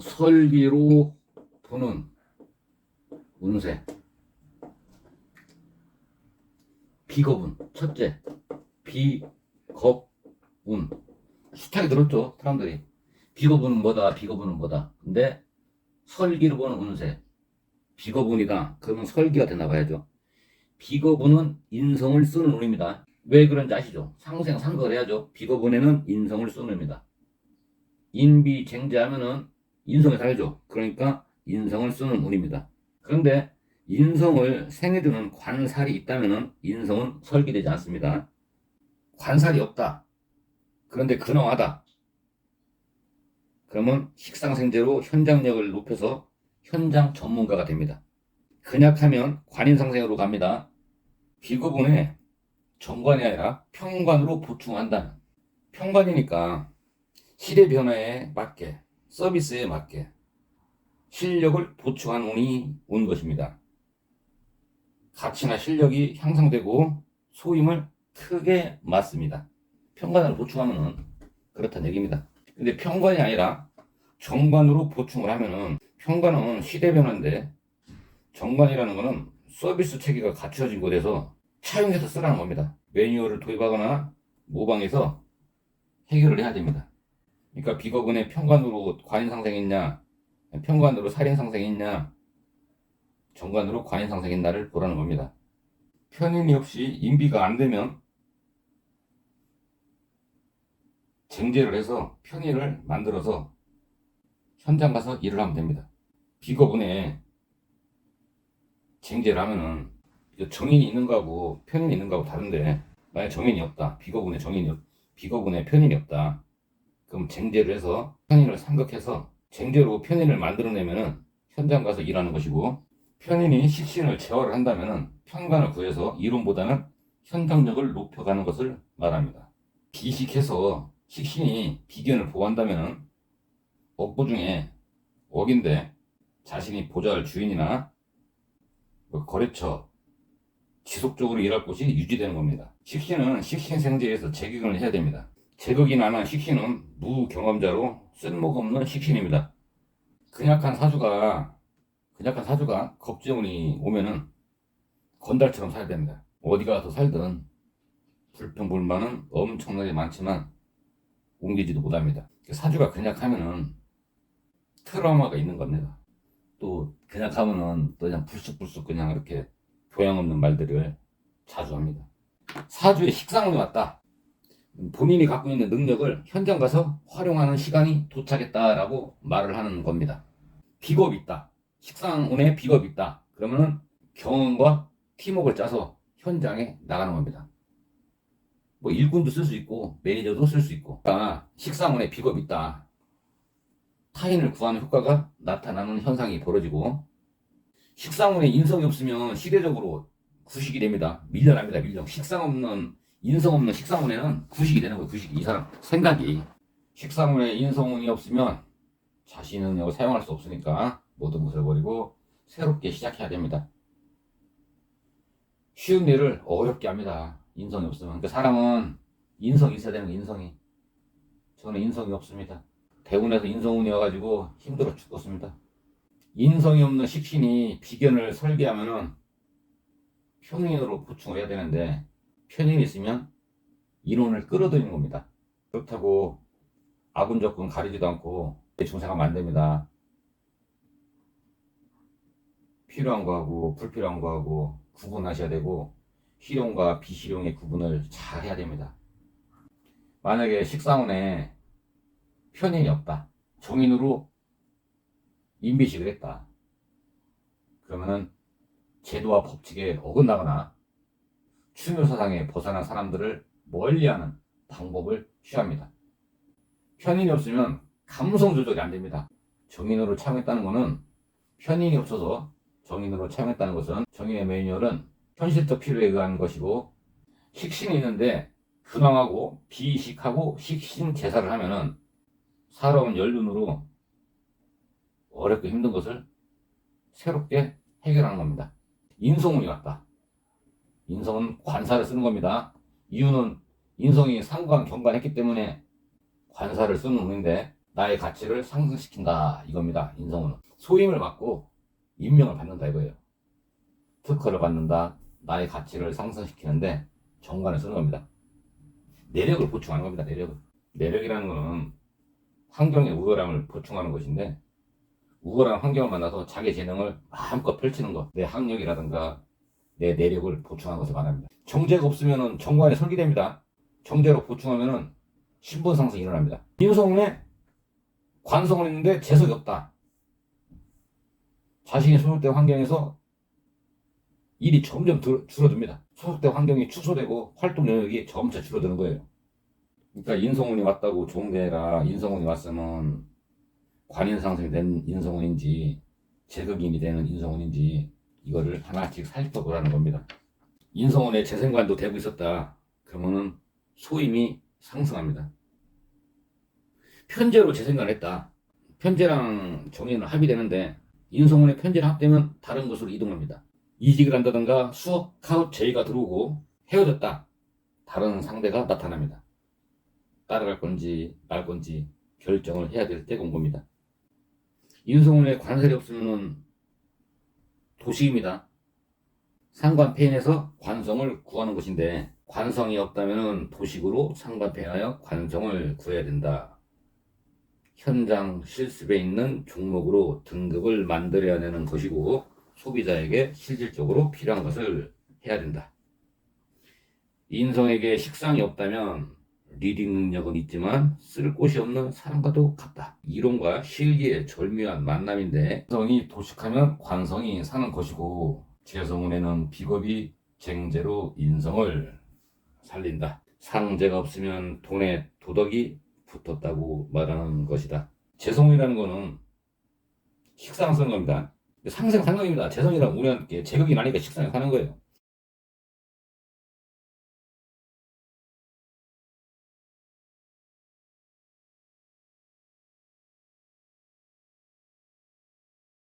설기로 보는 운세. 비겁운. 첫째, 비겁운. 숱하게 들었죠, 사람들이. 비겁운은 뭐다, 비겁운은 뭐다. 근데 설기로 보는 운세. 비겁운이다. 그러면 설기가 되나 봐야죠. 비겁운은 인성을 쓰는 운입니다. 왜 그런지 아시죠? 상생 상극을 해야죠. 비겁운에는 인성을 쓰는 운입니다. 인비쟁제하면은 인성에 살죠. 그러니까 인성을 쓰는 운입니다. 그런데 인성을 생해두는 관살이 있다면은 인성은 설계되지 않습니다. 관살이 없다. 그런데 근엄하다. 그러면 식상생제로 현장력을 높여서 현장 전문가가 됩니다. 근약하면 관인상생으로 갑니다. 비거분에 정관이 아니라 평관으로 보충한다면 평관이니까 시대 변화에 맞게 서비스에 맞게 실력을 보충한 운이 온 것입니다. 가치나 실력이 향상되고 소임을 크게 맞습니다. 평관으로 보충하면은 그렇다는 얘기입니다. 근데 평관이 아니라 정관으로 보충을 하면은 평관은 시대 변화인데 정관이라는 거는 서비스 체계가 갖춰진 곳에서 차용해서 쓰라는 겁니다. 매뉴얼을 도입하거나 모방해서 해결을 해야 됩니다. 그러니까 비거분의 평관으로 관인 상생했냐, 평관으로 살인 상생했냐, 정관으로 관인 상생했나를 보라는 겁니다. 편인이 없이 인비가 안 되면 쟁제를 해서 편의를 만들어서 현장 가서 일을 하면 됩니다. 비거분에 쟁제를 하면은 정인이 있는 거하고 편인이 있는 거하고 다른데 만약 정인이 없다. 비거분에 정인이 없, 비거분에 편인이 없다. 그럼 쟁제를 해서 편인을 삼각해서 쟁제로 편인을 만들어내면은 현장 가서 일하는 것이고 편인이 식신을 제어를 한다면은 편관을 구해서 이론보다는 현장력을 높여가는 것을 말합니다. 비식해서 식신이 비견을 보호한다면은 업보 중에 억인데 자신이 보좌할 주인이나 뭐 거래처 지속적으로 일할 곳이 유지되는 겁니다. 식신은 식신생제에서 제격을 해야 됩니다. 제격이 나는 식신은 무경험자로 쓸모가 없는 식신입니다. 근약한 사주가 근약한 사주가 겁재운이 오면은 건달처럼 살아야 됩니다. 어디 가서 살든 불평불만은 엄청나게 많지만 옮기지도 못합니다. 사주가 근약하면은 트라우마가 있는 겁니다. 또 근약하면은 또 그냥 불쑥불쑥 그냥 이렇게 교양 없는 말들을 자주 합니다. 사주에 식상운이 왔다. 본인이 갖고 있는 능력을 현장 가서 활용하는 시간이 도착했다라고 말을 하는 겁니다. 비겁 있다. 식상운에 비겁 있다. 그러면은 경험과 팀워크를 짜서 현장에 나가는 겁니다. 뭐 일꾼도 쓸 수 있고 매니저도 쓸 수 있고 그러니까 식상운에 비겁 있다. 타인을 구하는 효과가 나타나는 현상이 벌어지고 식상운에 인성이 없으면 시대적으로 구식이 됩니다. 밀려납니다. 밀려. 식상 없는 인성 없는 식상운에는 구식이 되는 거예요. 구식이 이 사람 생각이 식상운에 인성운이 없으면 자신의 능력을 사용할 수 없으니까 모든 것을 버리고 새롭게 시작해야 됩니다. 쉬운 일을 어렵게 합니다. 인성이 없으면. 그 사람은 인성이 있어야 되는 거예요. 인성이. 저는 인성이 없습니다. 대운에서 인성운이어가지고 힘들어 죽겠습니다. 인성이 없는 식신이 비견을 설계하면은 평인으로 보충을 해야 되는데 편인이 있으면 인원을 끌어들이는 겁니다. 그렇다고 아군 적군 가리지도 않고 중생하면 안 됩니다. 필요한 거하고 불필요한 거하고 구분하셔야 되고 실용과 비실용의 구분을 잘 해야 됩니다. 만약에 식상운에 편인이 없다. 정인으로 인비식을 했다. 그러면은 제도와 법칙에 어긋나거나 충효사상에 벗어난 사람들을 멀리하는 방법을 취합니다. 편인이 없으면 감성 조절이 안 됩니다. 정인으로 참여했다는 것은 편인이 없어서 정인으로 참여했다는 것은 정인의 매뉴얼은 현실적 필요에 의한 것이고 식신이 있는데 근황하고 비식하고 식신 제사를 하면은 살아온 연륜으로 어렵고 힘든 것을 새롭게 해결하는 겁니다. 인성운이 왔다. 인성은 관사를 쓰는 겁니다. 이유는 인성이 상관 경관했기 때문에 관사를 쓰는 운인데 나의 가치를 상승시킨다 이겁니다. 인성은 소임을 받고 임명을 받는다 이거예요. 특허를 받는다. 나의 가치를 상승시키는데 정관을 쓰는 겁니다. 내력을 보충하는 겁니다. 내력을. 내력이라는 거는 환경의 우월함을 보충하는 것인데 우월한 환경을 만나서 자기 재능을 마음껏 펼치는 것. 내 학력이라든가 내 내력을 보충하는 것을 말합니다. 정제가 없으면 정관이 설계됩니다. 정제로 보충하면 신분 상승이 일어납니다. 인성에 관성을 했는데 재석이 없다. 자신이 소속된 환경에서 일이 점점 들- 줄어듭니다. 소속된 환경이 축소되고 활동 영역이 점차 줄어드는 거예요. 그러니까 인성운이 왔다고 좋은 게 아니라 인성운이 왔으면 관인 상승이 된 인성운인지 제극인이 되는 인성운인지 이거를 하나씩 살펴보라는 겁니다. 인성운의 재생관도 되고 있었다. 그러면은 소임이 상승합니다. 편제로 재생관을 했다. 편제랑 정의는 합의되는데 인성운의 편제랑 합되면 다른 것으로 이동합니다. 이직을 한다든가 수업 카웃 제의가 들어오고 헤어졌다. 다른 상대가 나타납니다. 따라갈 건지 말 건지 결정을 해야 될 때가 온 겁니다. 인성운의 관설이 없으면 도식입니다. 상관폐인에서 관성을 구하는 것인데 관성이 없다면 도식으로 상관폐인하여 관성을 구해야 된다. 현장 실습에 있는 종목으로 등급을 만들어야 되는 것이고 소비자에게 실질적으로 필요한 것을 해야 된다. 인성에게 식상이 없다면 리딩 능력은 있지만 쓸 곳이 없는 사람과도 같다. 이론과 실기의 절묘한 만남인데 인성이 도식하면 관성이 사는 것이고 재성운에는 비겁이 쟁제로 인성을 살린다. 상제가 없으면 돈에 도덕이 붙었다고 말하는 것이다. 재성운이라는 거는 식상성 겁니다. 상생 상관입니다. 재성이랑 운이라는 게 제격이 나니까 식상이 사는 거예요.